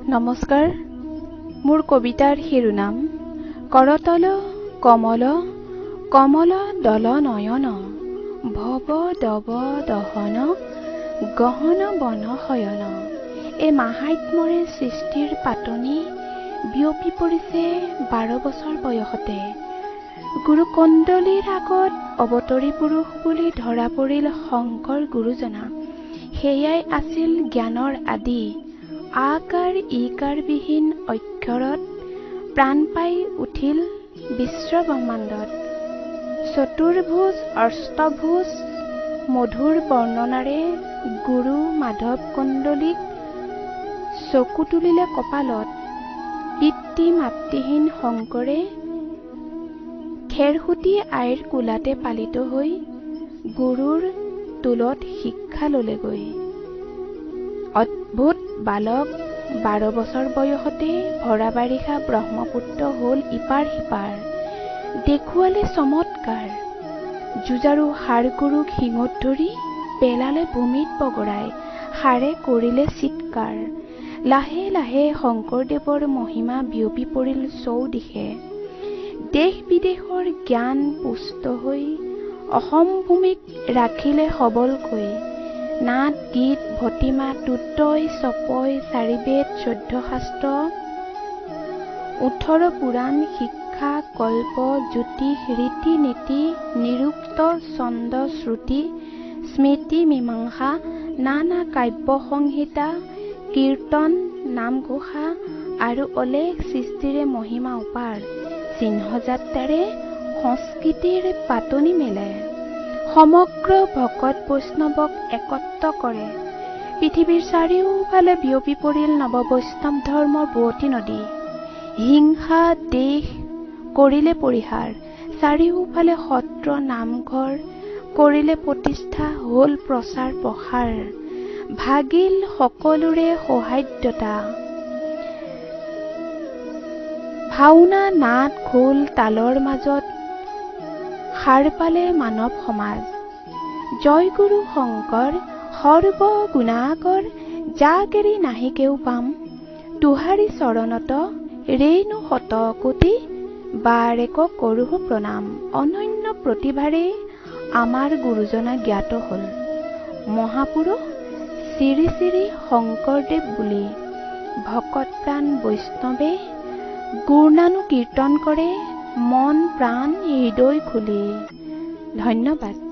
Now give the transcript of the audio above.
নমস্কাৰ। মোৰ কবিতাৰ শিৰোনাম কৰতল কমল কমল দল নয়ন ভৱ দৱ দহন গহন বন শয়ন। এই মাহাত্মৰে সৃষ্টিৰ পাতনি বিয়পি পৰিছে বাৰ বছৰ বয়সতে। গুৰু কণ্ডলীৰ আগত অৱতৰী পুৰুষ বুলি ধৰা পৰিল শংকৰ গুৰুজনা। সেয়াই আছিল জ্ঞানৰ আদি। আকাৰ ইকাৰবিহীন অক্ষৰত প্ৰাণ পাই উঠিল বিশ্বব্ৰহ্মাণ্ডত চতুৰ্ভুজ অষ্টভুজ মধুৰ বৰ্ণনাৰে গুৰু মাধৱ কণ্ডলীক চকু তুলিলে কপালত পিতৃ মাতৃহীন শংকৰে খেৰসুঁতি আইৰ কোলাতে পালিত হৈ গুৰুৰ টোলত শিক্ষা ললেগৈ। অদ্ভুত বালক বাৰ বছৰ বয়সতে ভৰা বাৰিষা ব্ৰহ্মপুত্ৰ হল ইপাৰ সিপাৰ। দেখুৱালে চমৎকাৰ। যুঁজাৰু হাড়গুৰুক শিঙত ধৰি পেলালে ভূমিত পগৰাই সাৰে কৰিলে চিৎকাৰ। লাহে লাহে শংকৰদেৱৰ মহিমা বিয়পি পৰিল চৌদিশে। দেশ বিদেশৰ জ্ঞান পুষ্ট হৈ অসম ভূমিক ৰাখিলে সবলকৈ। নাট গীত ভটিমা টুটই চপয় চাৰিবেদ চৈধ্য শাস্ত্ৰ ওঠৰ পুৰাণ শিক্ষা কল্প জ্যোতিষ ৰীতি নীতি নিৰুক্ত ছন্দ শ্ৰুতি স্মৃতি মীমাংসা নানা কাব্য সংহিতা কীৰ্তন নামঘোষা আৰু অলেখ সৃষ্টিৰে মহিমা অপাৰ চিহ্নযাত্ৰাৰে সংস্কৃতিৰ পাতনি মেলে। সমগ্ৰ ভকত বৈষ্ণৱক একত্ৰ কৰে। পৃথিৱীৰ চাৰিওফালে বিয়পি পৰিল নৱবৈষ্ণৱ ধৰ্মৰ বুৱতী নদী। হিংসা দেশ কৰিলে পৰিহাৰ চাৰিওফালে সত্ৰ নামঘৰ কৰিলে প্ৰতিষ্ঠা হল প্ৰচাৰ প্ৰসাৰ। ভাগিল সকলোৰে সৌহাৰ্দ্যতা ভাওনা নাট খোল তালৰ মাজত সাৰ পালে মানৱ সমাজ। জয় গুৰু শংকৰ সৰ্ব গুণাকৰ যাক এৰি নাহি কেও পাম। তোহাৰি চৰণত ৰেণু শত কোটি বাৰেক কৰোহ প্ৰণাম। অনন্য প্ৰতিভাৰে আমাৰ গুৰুজনা জ্ঞাত হল। মহাপুৰুষ শ্ৰী শ্ৰী শংকৰদেৱ বুলি ভকত প্ৰাণ বৈষ্ণৱে গুণানুকীৰ্তন কৰে। মন প্ৰাণ হৃদয় খুলি। ধন্যবাদ।